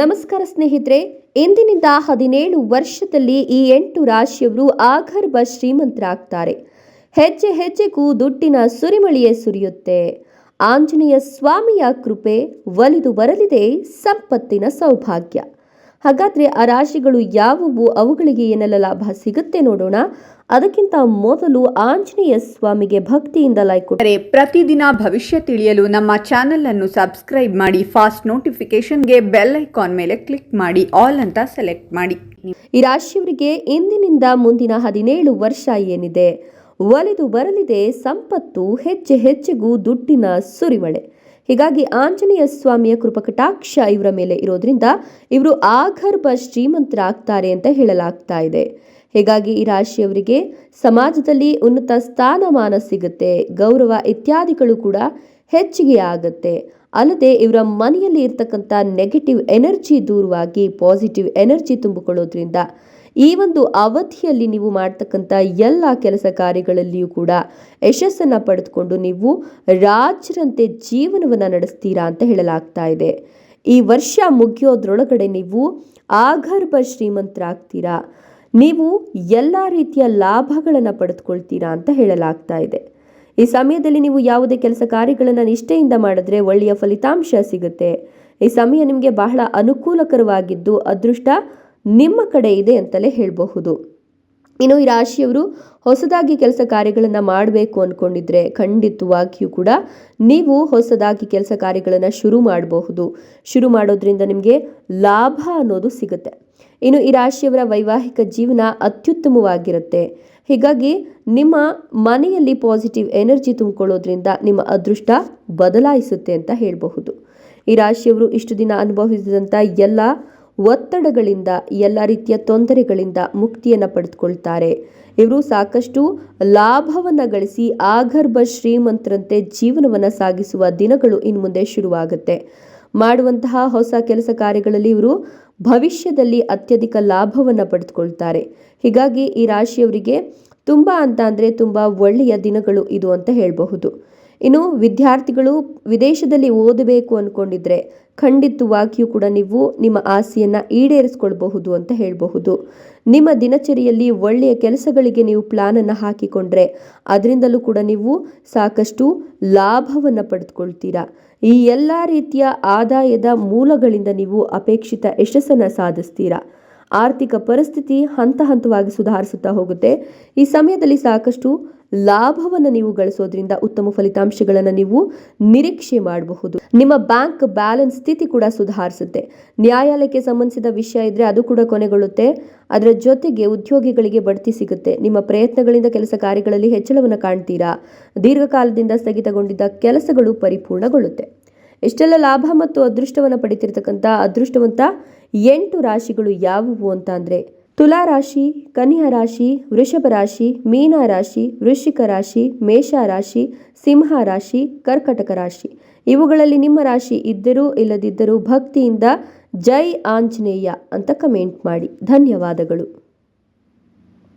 ನಮಸ್ಕಾರ ಸ್ನೇಹಿತರೆ, ಇಂದಿನಿಂದ ಹದಿನೇಳು ವರ್ಷದಲ್ಲಿ ಈ ಎಂಟು ರಾಶಿಯವರು ಆಗರ್ಭ ಶ್ರೀಮಂತರಾಗ್ತಾರೆ. ಹೆಜ್ಜೆ ಹೆಜ್ಜೆಗೂ ದುಡ್ಡಿನ ಸುರಿಮಳಿಯೇ ಸುರಿಯುತ್ತೆ. ಆಂಜನೇಯ ಸ್ವಾಮಿಯ ಕೃಪೆ ಒಲಿದು ಬರಲಿದೆ ಸಂಪತ್ತಿನ ಸೌಭಾಗ್ಯ. ಹಾಗಾದ್ರೆ ಆ ರಾಶಿಗಳು ಯಾವುವು? ಅವುಗಳಿಗೆ ಏನೆಲ್ಲ ಲಾಭ ಸಿಗುತ್ತೆ ನೋಡೋಣ. ಅದಕ್ಕಿಂತ ಮೊದಲು ಆಂಜನೇಯ ಸ್ವಾಮಿಗೆ ಭಕ್ತಿಯಿಂದ ಲೈಕ್ ಕೊಟ್ಟರೆ ಪ್ರತಿದಿನ ಭವಿಷ್ಯ ತಿಳಿಯಲು ನಮ್ಮ ಚಾನೆಲ್ ಅನ್ನು ಸಬ್ಸ್ಕ್ರೈಬ್ ಮಾಡಿ ಫಾಸ್ಟ್ ನೋಟಿಫಿಕೇಶನ್ಗೆ ಬೆಲ್ ಐಕಾನ್ ಮೇಲೆ ಕ್ಲಿಕ್ ಮಾಡಿ ಆಲ್ ಅಂತ ಸೆಲೆಕ್ಟ್ ಮಾಡಿ. ಈ ರಾಶಿಯವರಿಗೆ ಇಂದಿನಿಂದ ಮುಂದಿನ ಹದಿನೇಳು ವರ್ಷ ಏನಿದೆ? ಒಲಿದು ಬರಲಿದೆ ಸಂಪತ್ತು ಹೆಜ್ಜೆ ಹೆಜ್ಜೆಗೂ ದುಡ್ಡಿನ ಸುರಿಮಳೆ ಹೀಗಾಗಿ ಆಂಜನೇಯ ಸ್ವಾಮಿಯ ಕೃಪಕಟಾಕ್ಷ ಇವರ ಮೇಲೆ ಇರೋದ್ರಿಂದ ಇವರು ಆಗರ್ಭ ಶ್ರೀಮಂತರಾಗ್ತಾರೆ ಅಂತ ಹೇಳಲಾಗ್ತಾ ಇದೆ. ಹೀಗಾಗಿ ಈ ರಾಶಿಯವರಿಗೆ ಸಮಾಜದಲ್ಲಿ ಉನ್ನತ ಸ್ಥಾನಮಾನ ಸಿಗುತ್ತೆ, ಗೌರವ ಇತ್ಯಾದಿಗಳು ಕೂಡ ಹೆಚ್ಚಿಗೆ ಆಗುತ್ತೆ. ಅಲ್ಲದೆ ಇವರ ಮನೆಯಲ್ಲಿ ಇರ್ತಕ್ಕಂಥ ನೆಗೆಟಿವ್ ಎನರ್ಜಿ ದೂರವಾಗಿ ಪಾಸಿಟಿವ್ ಎನರ್ಜಿ ತುಂಬಿಕೊಳ್ಳೋದ್ರಿಂದ ಈ ಒಂದು ಅವಧಿಯಲ್ಲಿ ನೀವು ಮಾಡ್ತಕ್ಕಂಥ ಎಲ್ಲ ಕೆಲಸ ಕಾರ್ಯಗಳಲ್ಲಿಯೂ ಕೂಡ ಯಶಸ್ಸನ್ನು ಪಡೆದುಕೊಂಡು ನೀವು ರಾಜರಂತೆ ಜೀವನವನ್ನು ನಡೆಸ್ತೀರಾ ಅಂತ ಹೇಳಲಾಗ್ತಾ ಇದೆ. ಈ ವರ್ಷ ಮುಗಿಯೋದ್ರೊಳಗಡೆ ನೀವು ಆಗರ್ಭ ಶ್ರೀಮಂತರಾಗ್ತೀರಾ? ನೀವು ಎಲ್ಲ ರೀತಿಯ ಲಾಭಗಳನ್ನು ಪಡೆದುಕೊಳ್ತೀರಾ ಅಂತ ಹೇಳಲಾಗ್ತಾ ಇದೆ. ಈ ಸಮಯದಲ್ಲಿ ನೀವು ಯಾವುದೇ ಕೆಲಸ ಕಾರ್ಯಗಳನ್ನು ನಿಷ್ಠೆಯಿಂದ ಮಾಡಿದ್ರೆ ಒಳ್ಳೆಯ ಫಲಿತಾಂಶ ಸಿಗುತ್ತೆ. ಈ ಸಮಯ ನಿಮಗೆ ಬಹಳ ಅನುಕೂಲಕರವಾಗಿದ್ದು, ಅದೃಷ್ಟ ನಿಮ್ಮ ಕಡೆ ಇದೆ ಅಂತಲೇ ಹೇಳಬಹುದು. ಇನ್ನು ಈ ರಾಶಿಯವರು ಹೊಸದಾಗಿ ಕೆಲಸ ಕಾರ್ಯಗಳನ್ನು ಮಾಡಬೇಕು ಅಂದ್ಕೊಂಡಿದ್ರೆ ಖಂಡಿತವಾಗಿಯೂ ಕೂಡ ನೀವು ಹೊಸದಾಗಿ ಕೆಲಸ ಕಾರ್ಯಗಳನ್ನು ಶುರು ಮಾಡಬಹುದು. ಶುರು ಮಾಡೋದ್ರಿಂದ ನಿಮಗೆ ಲಾಭ ಅನ್ನೋದು ಸಿಗುತ್ತೆ. ಇನ್ನು ಈ ರಾಶಿಯವರ ವೈವಾಹಿಕ ಜೀವನ ಅತ್ಯುತ್ತಮವಾಗಿರುತ್ತೆ. ಹೀಗಾಗಿ ನಿಮ್ಮ ಮನೆಯಲ್ಲಿ ಪಾಸಿಟಿವ್ ಎನರ್ಜಿ ತುಂಬಿಕೊಳ್ಳೋದ್ರಿಂದ ನಿಮ್ಮ ಅದೃಷ್ಟ ಬದಲಾಯಿಸುತ್ತೆ ಅಂತ ಹೇಳಬಹುದು. ಈ ರಾಶಿಯವರು ಇಷ್ಟು ದಿನ ಅನುಭವಿಸಿದಂಥ ಎಲ್ಲ ಒತ್ತಡಗಳಿಂದ, ಎಲ್ಲ ರೀತಿಯ ತೊಂದರೆಗಳಿಂದ ಮುಕ್ತಿಯನ್ನು ಪಡೆದುಕೊಳ್ತಾರೆ. ಇವರು ಸಾಕಷ್ಟು ಲಾಭವನ್ನು ಗಳಿಸಿ ಆಗರ್ಭ ಶ್ರೀಮಂತರಂತೆ ಜೀವನವನ್ನು ಸಾಗಿಸುವ ದಿನಗಳು ಇನ್ನು ಮುಂದೆ ಶುರುವಾಗುತ್ತೆ. ಮಾಡುವಂತಹ ಹೊಸ ಕೆಲಸ ಕಾರ್ಯಗಳಲ್ಲಿ ಇವರು ಭವಿಷ್ಯದಲ್ಲಿ ಅತ್ಯಧಿಕ ಲಾಭವನ್ನು ಪಡೆದುಕೊಳ್ತಾರೆ. ಹೀಗಾಗಿ ಈ ರಾಶಿಯವರಿಗೆ ತುಂಬ ಅಂತ ಅಂದರೆ ತುಂಬ ಒಳ್ಳೆಯ ದಿನಗಳು ಇದು ಅಂತ ಹೇಳಬಹುದು. ಇನ್ನು ವಿದ್ಯಾರ್ಥಿಗಳು ವಿದೇಶದಲ್ಲಿ ಓದಬೇಕು ಅಂದ್ಕೊಂಡಿದ್ರೆ ಖಂಡಿತವಾಗಿಯೂ ಕೂಡ ನೀವು ನಿಮ್ಮ ಆಸೆಯನ್ನು ಈಡೇರಿಸ್ಕೊಳ್ಬಹುದು ಅಂತ ಹೇಳಬಹುದು. ನಿಮ್ಮ ದಿನಚರಿಯಲ್ಲಿ ಒಳ್ಳೆಯ ಕೆಲಸಗಳಿಗೆ ನೀವು ಪ್ಲಾನನ್ನು ಹಾಕಿಕೊಂಡ್ರೆ ಅದರಿಂದಲೂ ಕೂಡ ನೀವು ಸಾಕಷ್ಟು ಲಾಭವನ್ನು ಪಡೆದುಕೊಳ್ತೀರಾ. ಈ ಎಲ್ಲ ರೀತಿಯ ಆದಾಯದ ಮೂಲಗಳಿಂದ ನೀವು ಅಪೇಕ್ಷಿತ ಯಶಸ್ಸನ್ನು ಸಾಧಿಸ್ತೀರಾ. ಆರ್ಥಿಕ ಪರಿಸ್ಥಿತಿ ಹಂತ ಹಂತವಾಗಿ ಸುಧಾರಿಸುತ್ತಾ ಹೋಗುತ್ತೆ. ಈ ಸಮಯದಲ್ಲಿ ಸಾಕಷ್ಟು ಲಾಭವನ್ನು ನೀವು ಗಳಿಸೋದ್ರಿಂದ ಉತ್ತಮ ಫಲಿತಾಂಶಗಳನ್ನು ನೀವು ನಿರೀಕ್ಷೆ ಮಾಡಬಹುದು. ನಿಮ್ಮ ಬ್ಯಾಂಕ್ ಬ್ಯಾಲೆನ್ಸ್ ಸ್ಥಿತಿ ಕೂಡ ಸುಧಾರಿಸುತ್ತೆ. ನ್ಯಾಯಾಲಯಕ್ಕೆ ಸಂಬಂಧಿಸಿದ ವಿಷಯ ಇದ್ರೆ ಅದು ಕೂಡ ಕೊನೆಗೊಳ್ಳುತ್ತೆ. ಅದರ ಜೊತೆಗೆ ಉದ್ಯೋಗಿಗಳಿಗೆ ಬಡ್ತಿ ಸಿಗುತ್ತೆ. ನಿಮ್ಮ ಪ್ರಯತ್ನಗಳಿಂದ ಕೆಲಸ ಕಾರ್ಯಗಳಲ್ಲಿ ಹೆಚ್ಚಳವನ್ನು ಕಾಣ್ತೀರಾ? ದೀರ್ಘಕಾಲದಿಂದ ಸ್ಥಗಿತಗೊಂಡಿದ್ದ ಕೆಲಸಗಳು ಪರಿಪೂರ್ಣಗೊಳ್ಳುತ್ತೆ. ಇಷ್ಟೆಲ್ಲ ಲಾಭ ಮತ್ತು ಅದೃಷ್ಟವನ್ನು ಪಡಿತಿರ್ತಕ್ಕಂಥ ಅದೃಷ್ಟವಂತ ಎಂಟು ರಾಶಿಗಳು ಯಾವುವು ಅಂತ ಅಂದರೆ ತುಲಾ ರಾಶಿ, ಕನ್ಯಾ ರಾಶಿ, ವೃಷಭ ರಾಶಿ, ಮೀನ ರಾಶಿ, ವೃಶ್ಚಿಕ ರಾಶಿ, ಮೇಷ ರಾಶಿ, ಸಿಂಹ ರಾಶಿ, ಕರ್ಕಟಕ ರಾಶಿ. ಇವುಗಳಲ್ಲಿ ನಿಮ್ಮ ರಾಶಿ ಇದ್ದರೂ ಇಲ್ಲದಿದ್ದರೂ ಭಕ್ತಿಯಿಂದ ಜೈ ಆಂಜನೇಯ ಅಂತ ಕಮೆಂಟ್ ಮಾಡಿ. ಧನ್ಯವಾದಗಳು.